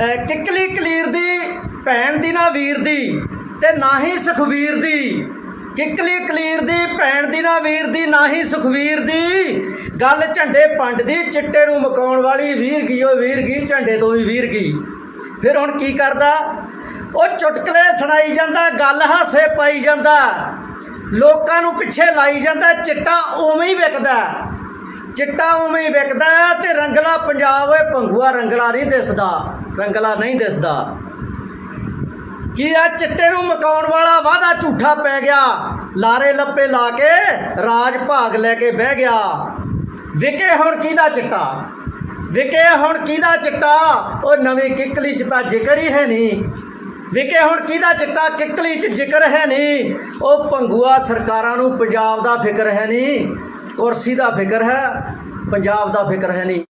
ਅਹ ਕਿੱਕਲੀ ਕਲੀਰ ਦੀ, ਭੈਣ ਦੀ ਨਾ ਵੀਰ ਦੀ ਤੇ ਨਾ ਹੀ ਸੁਖਵੀਰ ਦੀ। ਕਿੱਕਲੀ ਕਲੀਰ ਦੀ, ਭੈਣ ਦੀ ਨਾ ਵੀਰ ਦੀ, ਨਾ ਹੀ ਸੁਖਵੀਰ ਦੀ। ਗੱਲ ਝੰਡੇ ਪੰਡ ਦੀ, ਚਿੱਟੇ ਨੂੰ ਮਕਾਉਣ ਵਾਲੀ ਵੀਰ ਗਈ, ਉਹ ਵੀਰ ਗਈ, ਝੰਡੇ ਤੋਂ ਵੀ ਵੀਰ ਗਈ। ਫਿਰ ਹੁਣ ਕੀ ਕਰਦਾ? ਉਹ ਚੁਟਕਲੇ ਸੁਣਾਈ ਜਾਂਦਾ, ਗੱਲ ਹਾਸੇ ਪਾਈ ਜਾਂਦਾ। ਲੋਕਾਂ ਨੂੰ ਪਿੱਛੇ ਲਾਈ ਜਾਂਦਾ, ਚਿੱਟਾ ਉਵੇਂ ਹੀ ਵਿਕਦਾ। ਚਿੱਟਾ ਉਵੇਂ ਵਿਕਦਾ ਤੇ ਰੰਗਲਾ ਪੰਜਾਬ ਓਏ ਭੰਗੂਆ ਰੰਗਲਾ ਨਹੀਂ ਦਿਸਦਾ, ਰੰਗਲਾ ਨਹੀਂ ਦਿਸਦਾ। ਕੀ ਆ ਚਿੱਟੇ ਨੂੰ ਮਕਾਉਣ ਵਾਲਾ ਵਾਦਾ ਝੂਠਾ ਪੈ ਗਿਆ? ਲਾਰੇ ਲੱਪੇ ਲਾ ਕੇ ਰਾਜ ਭਾਗ ਲੈ ਕੇ ਬਹਿ ਗਿਆ। ਵਿਕੇ ਹੁਣ ਕਿਹਦਾ ਚਿੱਟਾ? ਵਿਕੇ ਹੁਣ ਕਿਹਦਾ ਚਿੱਟਾ? ਉਹ ਨਵੀਂ ਕਿੱਕਲੀ ਚ ਤਾਂ ਜ਼ਿਕਰ ਹੀ ਹੈ ਨਹੀਂ। ਵਿਕੇ ਹੁਣ ਕਿਹਦਾ ਚਿੱਟਾ? ਕਿੱਕਲੀ ਚ ਜ਼ਿਕਰ ਹੈ ਨਹੀਂ। ਉਹ ਭੰਗੂਆ ਸਰਕਾਰਾਂ ਨੂੰ ਪੰਜਾਬ ਦਾ ਫਿਕਰ ਹੈ ਨਹੀਂ। ਕੁਰਸੀ ਦਾ ਫਿਕਰ ਹੈ ਪੰਜਾਬ ਦਾ ਫਿਕਰ ਹੈ ਨਹੀਂ।